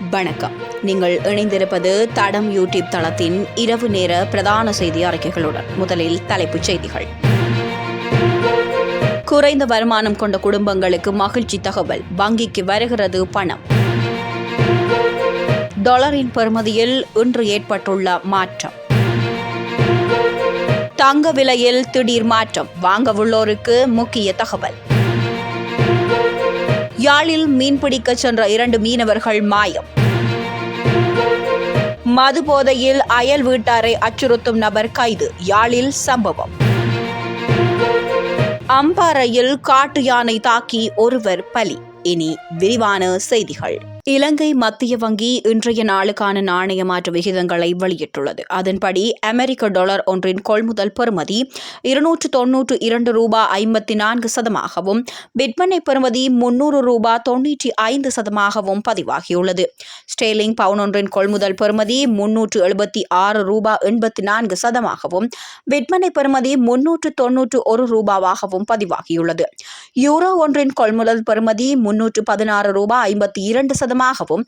வணக்கம். நீங்கள் இணைந்திருப்பது தடம் யூடியூப் தளத்தின் இரவு நேர பிரதான செய்தி அறிக்கைகளுடன் முதலில் தலைப்புச் செய்திகள். குறைந்த வருமானம் கொண்ட குடும்பங்களுக்கு மகிழ்ச்சி தகவல் வங்கிக்கு வருகிறது பணம். டாலரின் பெறுமதியில் இன்று ஏற்பட்டுள்ள மாற்றம். தங்க விலையில் திடீர் மாற்றம் வாங்கவுள்ளோருக்கு முக்கிய தகவல். யாழில் மீன்பிடிக்க சென்ற இரண்டு மீனவர்கள் மாயம். மது போதையில் அயல் வீட்டாரை அச்சுறுத்தும் நபர் கைது. யாழில் சம்பவம். அம்பாறையில் காட்டு யானை தாக்கி ஒருவர் பலி. இனி விரிவான செய்திகள். இலங்கை மத்திய வங்கி இன்றைய நாளுக்கான நாணய மாற்று விகிதங்களை வெளியிட்டுள்ளது. அதன்படி அமெரிக்க டாலர் ஒன்றின் கொள்முதல் பெறுமதி இருநூற்று தொன்னூற்று இரண்டு ரூபா ஐம்பத்தி நான்கு சதமாகவும் விற்பனை பெறுமதி முன்னூறு ரூபா தொன்னூற்றி ஐந்து சதமாகவும் பதிவாகியுள்ளது. ஸ்டேலிங் பவுன் ஒன்றின் கொள்முதல் பெறுமதி முன்னூற்று எழுபத்தி ஆறு ரூபா எண்பத்தி நான்கு சதமாகவும் விற்பனை பெறுமதி முன்னூற்று தொன்னூற்று ஒரு ரூபாவாகவும் பதிவாகியுள்ளது. யூரோ ஒன்றின் கொள்முதல் பெறுமதி முன்னூற்று பதினாறு ரூபாய் ஐம்பத்தி இரண்டு சதமாகவும்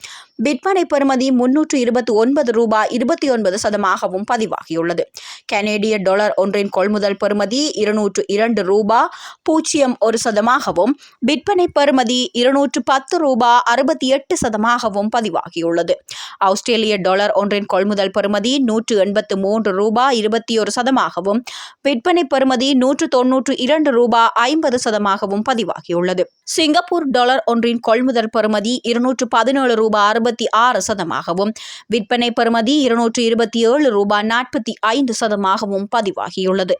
விற்பனை பெறுமதி முன்னூற்று இருபத்தி ஒன்பது ரூபாய் இருபத்தி ஒன்பது சதமாகவும் பதிவாகியுள்ளது. கனேடிய டாலர் ஒன்றின் கொள்முதல் பெறுமதி இருநூற்று இரண்டு ரூபா பூஜ்ஜியம் ஒரு சதமாகவும் விற்பனை பெறுமதி இருநூற்று பத்து ரூபா அறுபத்தி எட்டு சதமாகவும் பதிவாகியுள்ளது. ஆஸ்திரேலிய டாலர் ஒன்றின் கொள்முதல் பெறுமதி நூற்று எண்பத்து மூன்று ரூபா இருபத்தி ஒரு சதமாகவும் விற்பனை பெறுமதி நூற்று தொன்னூற்று இரண்டு ரூபா ஐம்பது சதமாகவும் பதிவாகியுள்ளது. சிங்கப்பூர் டாலர் ஒன்றின் கொள்முதல் பெறுமதி இருநூற்று பதினேழு ரூபாய் அறுபத்தி ஆறு சதமாகவும் விற்பனை பெறுமதி இருநூற்று இருபத்தி ஏழு ரூபாய் நாற்பத்தி ஐந்து சதமாகவும் பதிவாகியுள்ளது.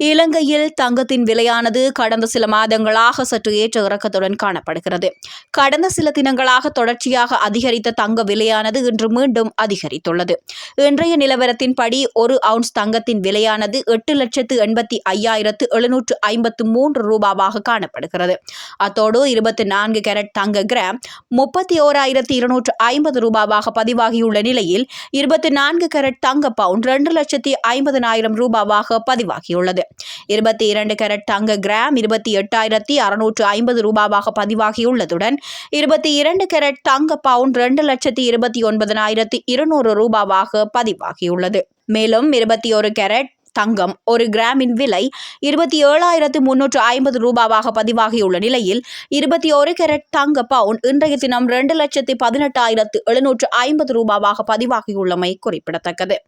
இலங்கையில் தங்கத்தின் விலையானது கடந்த சில மாதங்களாக சற்று ஏற்ற இறக்கத்துடன் காணப்படுகிறது. கடந்த சில தினங்களாக தொடர்ச்சியாக அதிகரித்த தங்க விலையானது இன்று மீண்டும் அதிகரித்துள்ளது. இன்றைய நிலவரத்தின்படி ஒரு அவுன்ஸ் தங்கத்தின் விலையானது எட்டு லட்சத்து எண்பத்தி ஐயாயிரத்து எழுநூற்று ஐம்பத்து மூன்று ரூபாவாக காணப்படுகிறது. அத்தோடு இருபத்தி நான்கு கேரட் தங்க கிராம் முப்பத்தி ஓராயிரத்து இருநூற்று ஐம்பது ரூபாவாக பதிவாகியுள்ள நிலையில் இருபத்தி நான்கு கேரட் தங்க பவுண்ட் இரண்டு லட்சத்தி ஐம்பதனாயிரம் ரூபாவாக பதிவாகியுள்ளது. இருபத்தி இரண்டு கேரட் தங்க கிராம் இருபத்தி எட்டாயிரத்தி அறுநூற்று ஐம்பது ரூபாவாக பதிவாகியுள்ளதுடன் இருபத்தி இரண்டு கேரட் தங்க பவுண்ட் இரண்டு லட்சத்தி இருபத்தி ஒன்பதனாயிரத்தி இருநூறு ரூபாவாக பதிவாகியுள்ளது. மேலும் இருபத்தி ஒரு கேரட் தங்கம் ஒரு கிராமின் விலை இருபத்தி ஏழாயிரத்து முன்னூற்று ஐம்பது ரூபாவாக பதிவாகியுள்ள நிலையில் இருபத்தி ஒரு கேரட் தங்க பவுன் இன்றைய தினம் இரண்டு லட்சத்தி பதினெட்டாயிரத்து எழுநூற்று ஐம்பது ரூபாவாக பதிவாகியுள்ளமை குறிப்பிடத்தக்கது.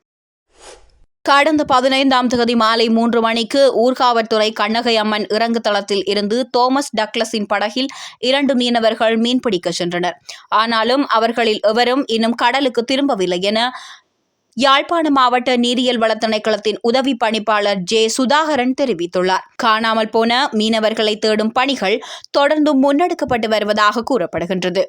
கடந்த பதினைந்தாம் தேதி மாலை மூன்று மணிக்கு ஊர்காவற்துறை கண்ணகை அம்மன் இறங்கு தளத்தில் இருந்து தோமஸ் டக்ளஸின் படகில் இரண்டு மீனவர்கள் மீன்பிடிக்க சென்றனர். ஆனாலும் அவர்களில் எவரும் இன்னும் கடலுக்கு திரும்பவில்லை என யாழ்ப்பாண மாவட்ட நீரியல் வள திணைக்களத்தின் உதவி பணிப்பாளர் ஜே சுதாகரன் தெரிவித்துள்ளார். காணாமல் போன மீனவர்களை தேடும் பணிகள் தொடர்ந்தும் முன்னெடுக்கப்பட்டு வருவதாக கூறப்படுகின்றது.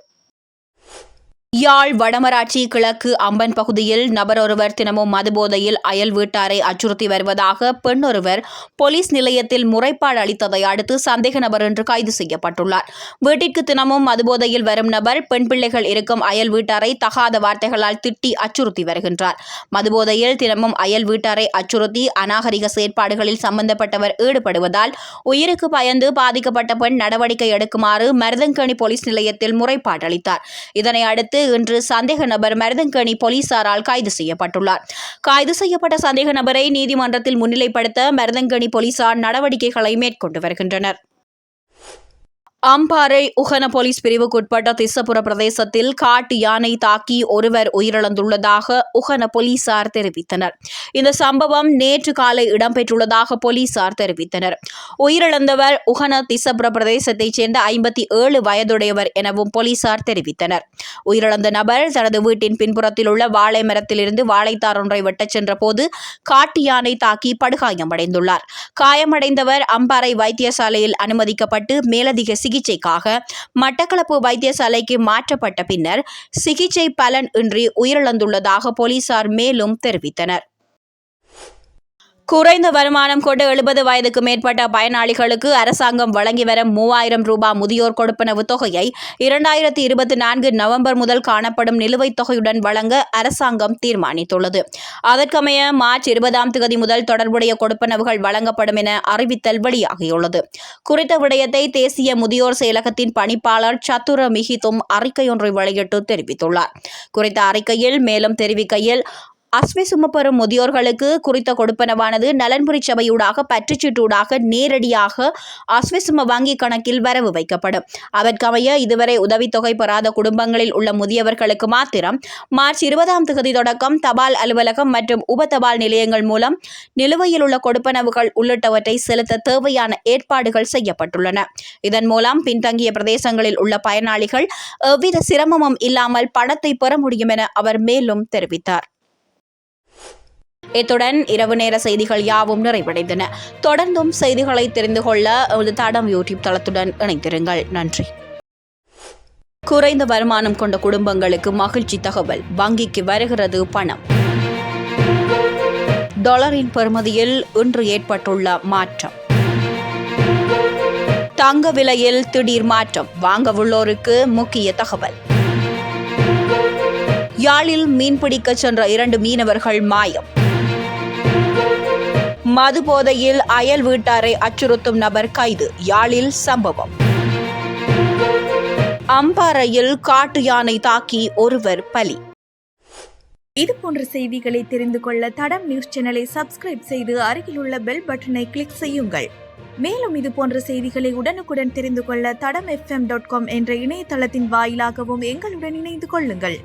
யாழ் வடமராட்சி கிழக்கு அம்பன் பகுதியில் நபரொருவர் தினமும் மதுபோதையில் அயல் வீட்டாரை அச்சுறுத்தி வருவதாக பெண்ணொருவர் போலீஸ் நிலையத்தில் முறைப்பாடு அளித்ததை அடுத்து சந்தேக நபர் என்று கைது செய்யப்பட்டுள்ளார். வீட்டிற்கு தினமும் மதுபோதையில் வரும் நபர் பெண் பிள்ளைகள் இருக்கும் அயல் வீட்டாரை தகாத வார்த்தைகளால் திட்டி அச்சுறுத்தி வருகின்றார். மதுபோதையில் தினமும் அயல் வீட்டாரை அச்சுறுத்தி அநாகரிக செயற்பாடுகளில் சம்பந்தப்பட்டவர் ஈடுபடுவதால் உயிருக்கு பயந்து பாதிக்கப்பட்ட பெண் நடவடிக்கை எடுக்குமாறு மருதங்கணி போலீஸ் நிலையத்தில் முறைப்பாடு அளித்தார். இதனை அடுத்து இன்று சந்தேக நபர் மருதங்கணி போலீசாரால் கைது செய்யப்பட்டுள்ளார். கைது செய்யப்பட்ட சந்தேக நபரை நீதிமன்றத்தில் முன்னிலைப்படுத்த மருதங்கணி போலீசார் நடவடிக்கைகளை மேற்கொண்டு வருகின்றனர். அம்பாறை உகன போலீஸ் பிரிவுக்குட்பட்ட திசபுர பிரதேசத்தில் காட்டு யானை தாக்கி ஒருவர் உயிரிழந்துள்ளதாக உகன போலீசார் தெரிவித்தனர். இந்த சம்பவம் நேற்று காலை இடம்பெற்றுள்ளதாக போலீசார் தெரிவித்தனர். உயிரிழந்தவர் உகன திசபுர பிரதேசத்தைச் சேர்ந்த ஐம்பத்தி ஏழு வயதுடையவர் எனவும் போலீசார் தெரிவித்தனர். உயிரிழந்த நபர் தனது வீட்டின் பின்புறத்தில் உள்ள வாழை மரத்திலிருந்து வாழைத்தார் ஒன்றை வெட்டச் சென்றபோது காட்டு யானை தாக்கி படுகாயமடைந்துள்ளார். காயமடைந்தவர் அம்பாறை வைத்தியசாலையில் அனுமதிக்கப்பட்டு மேலதிக சிகிச்சைக்காக மட்டக்களப்பு வைத்தியசாலைக்கு மாற்றப்பட்ட பின்னர் சிகிச்சை பலன் இன்றி உயிரிழந்துள்ளதாக போலீசார் மேலும் தெரிவித்தனர். குறைந்த வருமானம் கொண்ட எழுபது வயதுக்கு மேற்பட்ட பயனாளிகளுக்கு அரசாங்கம் வழங்கி வரும் மூவாயிரம் ரூபாய் முதியோர் கொடுப்பனவு தொகையை இரண்டாயிரத்தி இருபத்தி நான்கு நவம்பர் முதல் காணப்படும் நிலுவைத் தொகையுடன் வழங்க அரசாங்கம் தீர்மானித்துள்ளது. அதற்கமைய மார்ச் இருபதாம் தேதி முதல் தொடர்புடைய கொடுப்பனவுகள் வழங்கப்படும் என அறிவித்தல் வெளியாகியுள்ளது. குறித்த விடயத்தை தேசிய முதியோர் செயலகத்தின் பணிப்பாளர் சத்துர மிகித்தும் அறிக்கையொன்றை வெளியிட்டு தெரிவித்துள்ளார். குறித்த அறிக்கையில் மேலும் தெரிவிக்கையில் அஸ்வி சுமப்பெறும் முதியோர்களுக்கு குறித்த கொடுப்பனவானது நலன்புரி சபையூடாக பற்றுச்சீட்டூடாக நேரடியாக அஸ்விசும வங்கி கணக்கில் வரவு வைக்கப்படும். அதற்கமைய இதுவரை உதவித்தொகை பெறாத குடும்பங்களில் உள்ள முதியவர்களுக்கு மாத்திரம் மார்ச் இருபதாம் தேதி தொடக்கம் தபால் அலுவலகம் மற்றும் உப தபால் நிலையங்கள் மூலம் நிலுவையில் உள்ள கொடுப்பனவுகள் உள்ளிட்டவற்றை செலுத்த தேவையான ஏற்பாடுகள் செய்யப்பட்டுள்ளன. இதன் மூலம் பின்தங்கிய பிரதேசங்களில் உள்ள பயனாளிகள் எவ்வித சிரமமும் இல்லாமல் பணத்தை பெற முடியும் என அவர் மேலும் தெரிவித்தார். இத்துடன் இரவு நேர செய்திகள் யாவும் நிறைவடைந்தன. தொடர்ந்தும் செய்திகளை தெரிந்து கொள்ள ஒரு தடம் யூடியூப் தளத்துடன் இணைந்திருங்கள். நன்றி. குறைந்த வருமானம் கொண்ட குடும்பங்களுக்கு மகிழ்ச்சி தகவல். வங்கிக்கு வருகிறது பணம். டாலரின் பெறுமதியில் இன்று ஏற்பட்டுள்ள மாற்றம். தங்க விலையில் திடீர் மாற்றம். வாங்க உள்ளோருக்கு முக்கிய தகவல். யாழில் மீன்பிடிக்கச் சென்ற இரண்டு மீனவர்கள் மாயம். மது போதையில் அயல் வீட்டாரை அச்சுறுத்தும் நபர் கைது. யாழில் சம்பவம். அம்பாறையில் காட்டு யானை தாக்கி ஒருவர் பலி. இது போன்ற செய்திகளை தெரிந்து கொள்ள தடம் நியூஸ் சேனலை சப்ஸ்கிரைப் செய்து அருகிலுள்ள பெல் பட்டனை கிளிக் செய்யுங்கள். மேலும் இது போன்ற செய்திகளை உடனுக்குடன் தெரிந்து கொள்ள தடம் எஃப்எம் டாட் காம் என்ற இணையதளத்தின் வாயிலாகவும் எங்களுடன் இணைந்து கொள்ளுங்கள்.